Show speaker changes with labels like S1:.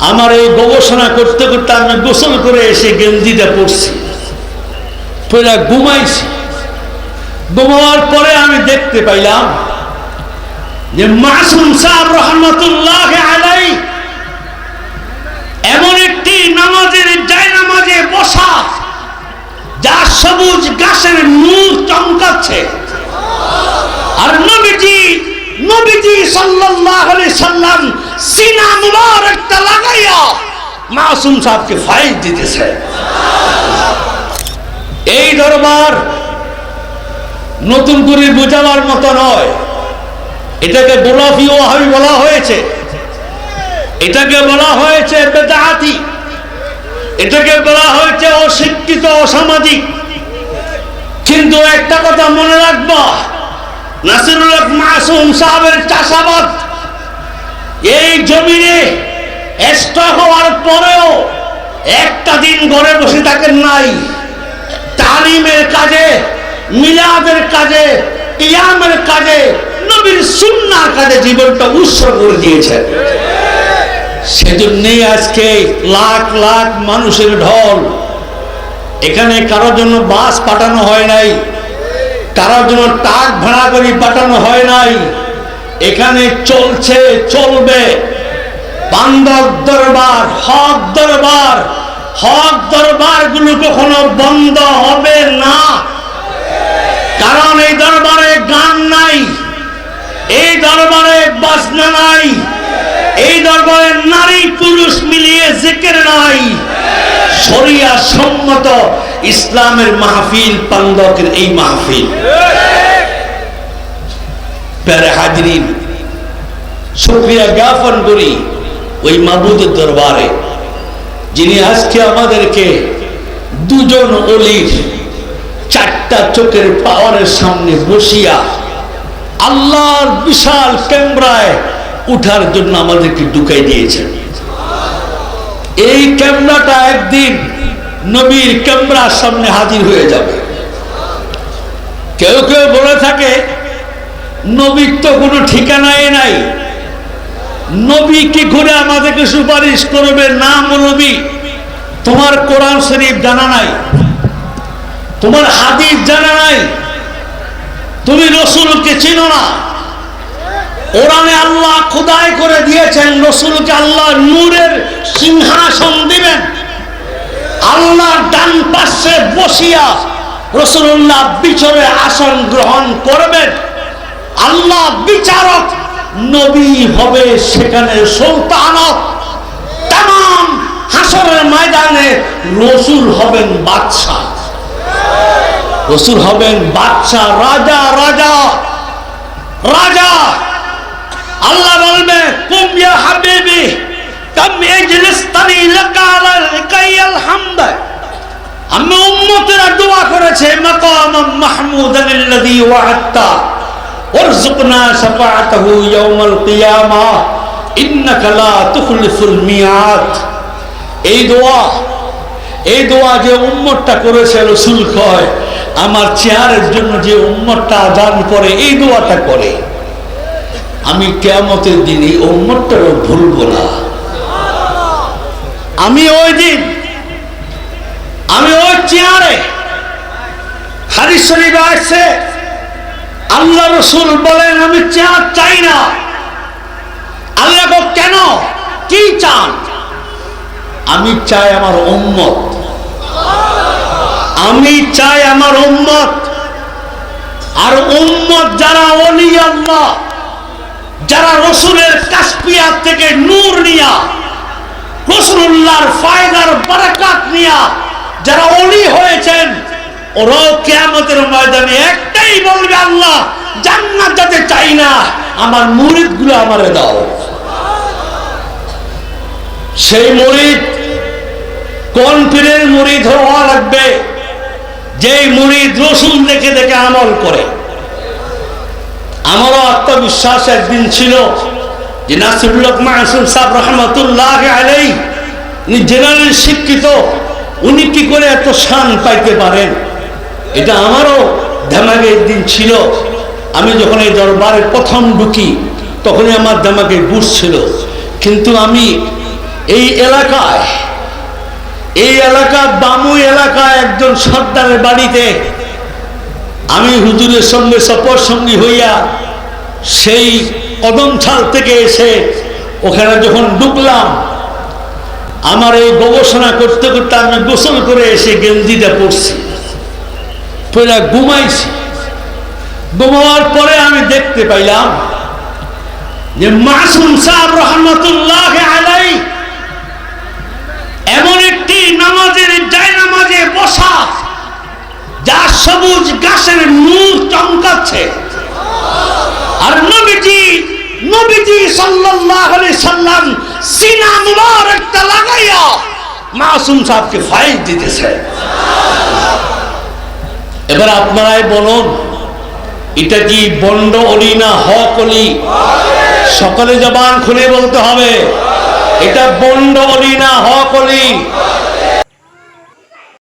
S1: আমার এই গবেষণা করতে করতে আমি গোসল করে এসে গেঞ্জিটা পড়ছি। পরে ঘুমাইছি। ঘুমাবার পরে আমি দেখতে পাইলাম যে মাসুম সাহেব রহমতুল্লাহ আলাই এমন একটি নামাজের জায় নামাজে বসা, যা সবুজ গাছের নূর চমকাচ্ছে। আর নবীজি নবীজি সাল্লাল্লাহু আলাইহি সাল্লাম সিনা মুবারকটা লাগাইয়া মাসুম সাহেবকে ফাইল দিতেছে। এই দরবার নতুন করে বোঝাবার মতো নয়। এটাকে গোলাফি ওয়াহাবি বলা হয়েছে। এটাকে বলা হয়েছে বেদাহাতি। এটাকে বলা হয়েছে অশিক্ষিত, অসামাজিক। কিন্তু একটা কথা মনে রাখবা, নাসিরুল মাসুম সাহেবের চাষাবাদ জমিনে হওয়ার পরেও একটা দিন ঘরে বসে থাকেন নাই। তালিমের কাজে, মিলাদের কাজে ইয়ামের কাজে, নবীর সুন্নার কাজে জীবনটা উৎসর্গ করে দিয়েছেন। সেজন্যই আজকে লাখ লাখ মানুষের ঢল। এখানে কারোর জন্য বাস পাঠানো হয় নাই, কারোর জন্য টাক ভাড়া করে পাঠানো হয় নাই। এখানে চলছে, চলবে। বান্ধব দরবার, হক দরবার হক দরবারগুলো কখনো বন্ধ হবে না। কারণ এই দরবারে গান নাই, এই দরবারে বাজনা নাই, এই দরবারে নারী পুরুষ মিলিয়ে জিকির নাই। শরিয়া সম্মত ইসলামের মাহফিল পান্দকের এই মাহফিল। প্যারে হাজরিন। শুক্রিয়া জ্ঞাপন করি ওই মাহবুদের দরবারে, যিনি আজকে আমাদেরকে দুজন অলির চারটা চোখের পাওয়ারের সামনে বসিয়া আল্লাহর বিশাল ক্যামেরায় উঠার জন্য আমাদেরকে ঢুকাই দিয়েছেন। এই ক্যামেরাটা একদিন নবীর ক্যামেরার সামনে হাজির হয়ে যাবে। কেউ কেউ বলে থাকে নবীর তো কোনো ঠিকানাই নাই। নবী কি ঘুরে আমাদেরকে সুপারিশ করবে? নাম নবী তোমার কোরআন শরীফ জানা নাই। তোমার হাদিস জানা নাই। তুমি রসুলকে চিনো না। ওরানে আল্লাহ খুদাই করে দিয়েছেন, রসুলকে আল্লাহ নূরের সিংহাসন দিবেন। আল্লাহ ডান পাশে বসিয়া রসুল্লাহ বিচরে আসন গ্রহণ করবেন। আল্লাহ বিচারক নবী হবে সেখানে সুলতানত। তাম হাসরের ময়দানে রসুল হবেন বাদশাহ। রসুল হবেন বাদশাহ, রাজা রাজা রাজা। আল্লাহ বলবে, কুম ইয়া হাবিবি, কাম ইজলিস তানি লাকা আলা লিকাইয়াল হামদ। আমি উম্মতেরা দোয়া করেছে মাকাম মাহমুদান আল্লাযী ওয়া'আদতা। ওয়ারযুকনা শাফাআতাহু ইয়াওমাল কিয়ামা, ইন্নাকা লা তুখলিফুল মিয়াদ। এই দোয়া এই দোয়া যে উম্মতটা করেছে রসুল কয়, আমার চেয়ারের জন্য যে উম্মতটা আদান করে এই দোয়াটা করে। আমি কেয়ামতের দিন এই উম্মতটারও ভুলবো না। আমি ওই দিন, আমি ওই চেয়ারে হাদিস শরীফে আসছে আল্লাহ রসুল বলেন, আমি চেয়ার চাই না। আল্লাহ কেন? কি চান? আমি চাই আমার উম্মত। আমি চাই আমার উম্মত। আর উম্মত যারা অলি আল্লাহ, যারা রসুলের কাশপিয়া থেকে নূর নিয়া রসুল্লাহর ফায়দার বারাকাত নিয়া, যারা অলি হয়েছেন, ওরাও কেয়ামতের ময়দানে একটাই বলবে আল্লাহ, জান্নাত যাতে চাই না, আমার মুরিদগুলো আমারে দাও। সেই মুরিদ কোন পীরের মুরিদ হওয়া লাগবে। যেই মুরিদ রসুল দেখে দেখে আমল করে। আমারও আত্মবিশ্বাস একদিন ছিল যে নাসিরুল্লাহ মাহসুম সাহেব রহমতুল্লাহ আলাই উনি জেনারেল শিক্ষিত, উনি কি করে এত শান পাইতে পারেন? এটা আমারও ধামাগে দিন ছিল, আমি যখন এই দরবারে প্রথম ঢুকি, তখনই আমার দামাকে বুঝ ছিল। কিন্তু আমি এই এলাকায়, এই এলাকার বামু এলাকায় একজন সর্দারের বাড়িতে, আমি হুজুরের সঙ্গে সফর সঙ্গী হইয়া সেই কদমছাল থেকে এসে ওখানে যখন ঢুকলাম, আমার এই গবেষণা করতে করতে আমি গোসল করে এসে গেঞ্জিটা পড়ছি পরে ঘুমাইছি। ঘুমাবার পরে আমি দেখতে পাইলাম যে মাসুম সাহেব রহমতুল্লাহ আলাই এমন একটি নামাজের জায় নামাজে বসা, যা সবুজ গাছের নূর চমকাচ্ছে। আর নবীজি নবীজি সাল্লাল্লাহু আলাইহি সাল্লাম সিনা মুবারকটা লাগাইয়া মাসুম সাহেবকে ফাইল দিতেছে। এবার আপনারাই বলুন, এটা কি বন্ড অলি না হক অলি? সকালে জবান খুলে বলতে হবে, এটা বন্ড অলি না হক অলি?